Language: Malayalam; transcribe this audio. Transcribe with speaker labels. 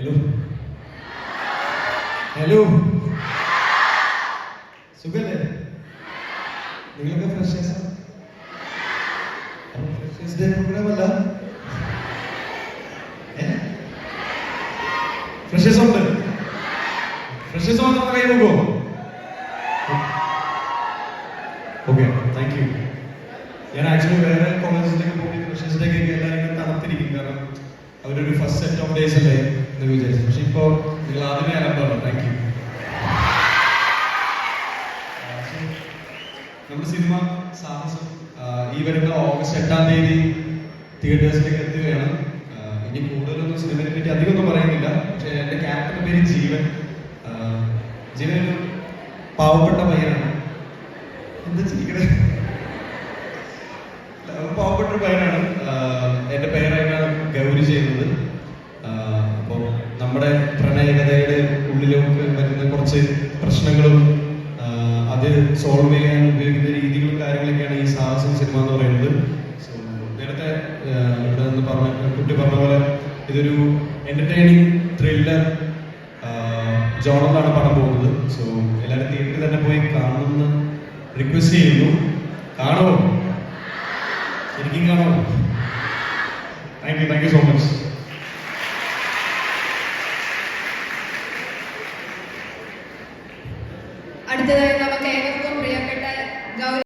Speaker 1: ഹലോ ഹലോ സുഖല്ലേ? നിങ്ങളൊക്കെ ഫ്രഷേഴ്സാ ഫ്രഷേഴ്സ് ഡേ പ്രോഗ്രാം അല്ല ഫ്രഷേഴ്സ് ഉണ്ട്. ഫ്രഷേഴ്സ് മാത്രം കൈ നോക്കോ ഓക്കെ താങ്ക് യു ഞാൻ ആക്ച്വലി വേറെ കോളേജിലേക്ക് പോയി ഫ്രഷേഴ്സ് ഡേ ഒക്കെ എല്ലാവരും ഇങ്ങനെ തണുത്തിരിക്കും കാരണം അവരൊരു ഫസ്റ്റ് സെറ്റ് ഓഫ് ഡേയ്സ് അല്ലേ എന്ന് വിചാരിച്ചു. പക്ഷെ ഇപ്പോൾ നിങ്ങൾ ആദ്യമേ അലമ്പാണ് താങ്ക് യു നമ്മുടെ സിനിമ സാഹസം ഈ വരുന്ന ഓഗസ്റ്റ് എട്ടാം തീയതി തിയേറ്റേഴ്സിലേക്ക് എത്തുകയാണ്. ഇനി കൂടുതലൊന്നും സിനിമയെ പറ്റി അധികമൊന്നും പറയുന്നില്ല. പക്ഷെ എന്റെ ക്യാരക്ടറിന്റെ പേര് ജീവൻ. ജീവൻ ഒരു പാവപ്പെട്ട പയ്യനാണ്. എന്താ ഒരു പാവപ്പെട്ട പയ്യനാണ്. എന്റെ എന്റെ പേരായിട്ടാണ് ചെയ്യുന്നത്. അപ്പോൾ നമ്മുടെ പ്രണയകഥയുടെ ഉള്ളിലേക്ക് വരുന്ന കുറച്ച് പ്രശ്നങ്ങളും അത് സോൾവ് ചെയ്യാൻ ഉപയോഗിക്കുന്ന രീതികളും കാര്യങ്ങളൊക്കെയാണ് ഈ സാഹസം സിനിമ എന്ന് പറയുന്നത്. നേരത്തെ ഇവിടെ നിന്ന് പറഞ്ഞ കുട്ടി പറഞ്ഞ പോലെ ഇതൊരു എന്റർടൈനിങ് ത്രില്ലർ ജോണറിലാണ് പടം പോകുന്നത്. സോ എല്ലാവരും തിയേറ്ററിൽ തന്നെ പോയി കാണുമെന്ന് റിക്വസ്റ്റ് ചെയ്യുന്നു. കാണുമോ? ശരിക്കും Thank you, thank you so much. അടുത്തതായി നമുക്ക് ഏവർക്കും പ്രിയപ്പെട്ട